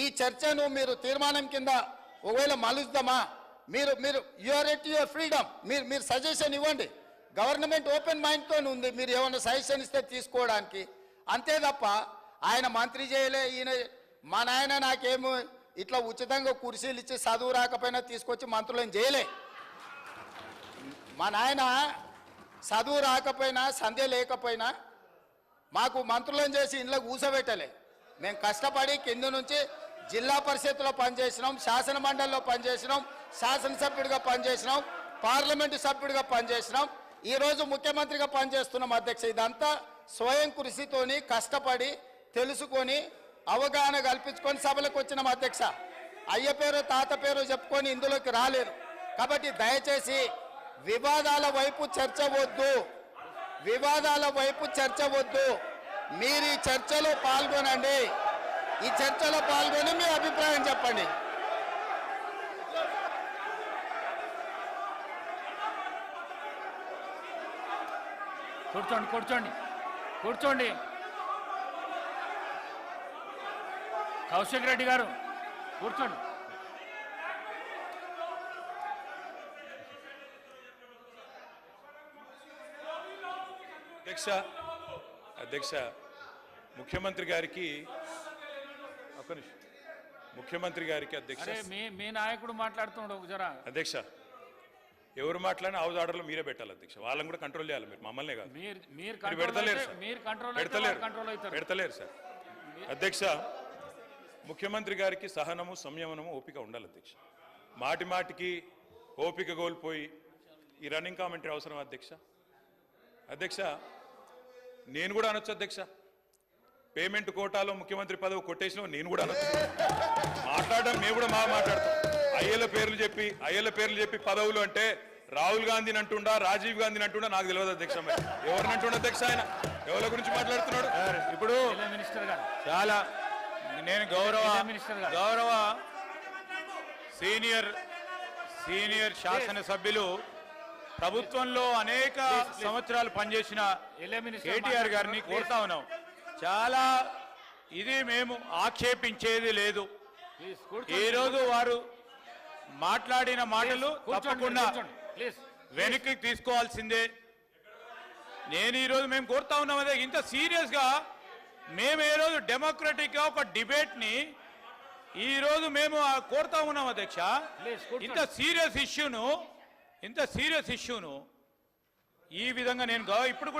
ఈ చర్చను మీరు తీర్మానం కింద ఒకవేళ మలుద్దామా మీరు మీరు యువర్ ఎట్ యువర్ ఫ్రీడమ్ మీరు మీరు సజెషన్ ఇవ్వండి. గవర్నమెంట్ ఓపెన్ మైండ్తో ఉంది. మీరు ఏమైనా సజెషన్ ఇస్తే తీసుకోవడానికి. అంతే తప్ప ఆయన మంత్రి చేయలే ఈయన మా నాయన నాకేమో ఇట్లా ఉచితంగా కుర్చీలు ఇచ్చి చదువు రాకపోయినా తీసుకొచ్చి మంత్రులను చేయలే. మా నాయన చదువు రాకపోయినా సందే లేకపోయినా మాకు మంత్రులను చేసి ఇంట్లో కూసబెట్టలే మేము కష్టపడి కింద నుంచి జిల్లా పరిషత్లో పనిచేసినాం శాసన మండలిలో పనిచేసినాం శాసనసభ్యుడిగా పనిచేసినాం పార్లమెంటు సభ్యుడిగా పనిచేసినాం. ఈరోజు ముఖ్యమంత్రిగా పనిచేస్తున్నాం అధ్యక్ష. ఇదంతా స్వయం కృషితోని కష్టపడి తెలుసుకొని అవగాహన కల్పించుకొని సభలకు వచ్చినాం అధ్యక్ష. అయ్య పేరు తాత పేరు చెప్పుకొని ఇందులోకి రాలేదు. కాబట్టి దయచేసి వివాదాల వైపు చర్చ వద్దు. వివాదాల వైపు చర్చ వద్దు. మీరు ఈ చర్చలో పాల్గొనండి. ఈ చర్చలో పాల్గొని మీ అభిప్రాయం చెప్పండి. కూర్చోండి కూర్చోండి కూర్చోండి. కౌశిక్ రెడ్డి గారు కూర్చోండి. అధ్యక్ష అధ్యక్ష ముఖ్యమంత్రి గారికి ఒక్క నిమిషం. ముఖ్యమంత్రి గారికి అధ్యక్ష. మీ మీ నాయకుడు మాట్లాడుతున్నాడు జరా. అధ్యక్ష ఎవరు మాట్లాడినా హౌస్ ఆర్డర్లో మీరే పెట్టాలి అధ్యక్ష. వాళ్ళని కూడా కంట్రోల్ చేయాలి మీరు మమ్మల్నే కాదు. మీరు పెడతలేరు మీరు కంట్రోల్ పెడతలేరు. పెడతలేరు సార్. అధ్యక్ష ముఖ్యమంత్రి గారికి సహనము సంయమనము ఓపిక ఉండాలి అధ్యక్ష. మాటి మాటికి ఓపిక కోల్పోయి ఈ రన్నింగ్ కామెంటరీ అవసరం అధ్యక్ష? అధ్యక్ష నేను కూడా అనొచ్చు అధ్యక్ష. పేమెంట్ కోటాలో ముఖ్యమంత్రి పదవి కొట్టేసిన నేను కూడా మాట్లాడడం మేము కూడా బాగా మాట్లాడతాం. అయ్యల పేర్లు చెప్పి అయ్యల పేర్లు చెప్పి పదవులు అంటే రాహుల్ గాంధీని అంటుండా రాజీవ్ గాంధీని అంటుండా నాకు తెలియదు అధ్యక్ష ఎవరిని అంటుండ అధ్యక్ష ఆయన? ఎవరి గురించి మాట్లాడుతున్నాడు? ఇప్పుడు జిల్లా మినిస్టర్ గారు. చాలా నేను గౌరవ జిల్లా మినిస్టర్ గారు. గౌరవ సీనియర్ సీనియర్ శాసనసభ్యులు ప్రభుత్వంలో అనేక సంవత్సరాలు పనిచేసిన కేటీఆర్ గారిని. కోరుతా ఉన్నాం. చాలా ఇది మేము ఆక్షేపించేది లేదు. ప్లీజ్ కూర్చోండి. ఈ రోజు వారు మాట్లాడిన మాటలు తప్పకుండా వెనక్కి తీసుకోవాల్సిందే. నేను ఈరోజు మేము కోరుతా ఉన్నాం అదే ఇంత సీరియస్గా మేము ఏ రోజు డెమోక్రటిక్గా ఒక డిబేట్ని ఈరోజు మేము కోరుతా ఉన్నాం అధ్యక్ష. ఇంత సీరియస్ ఇష్యూను ఇంత సీరియస్ ఇష్యూను ఈ విధంగా నేను ఇప్పుడు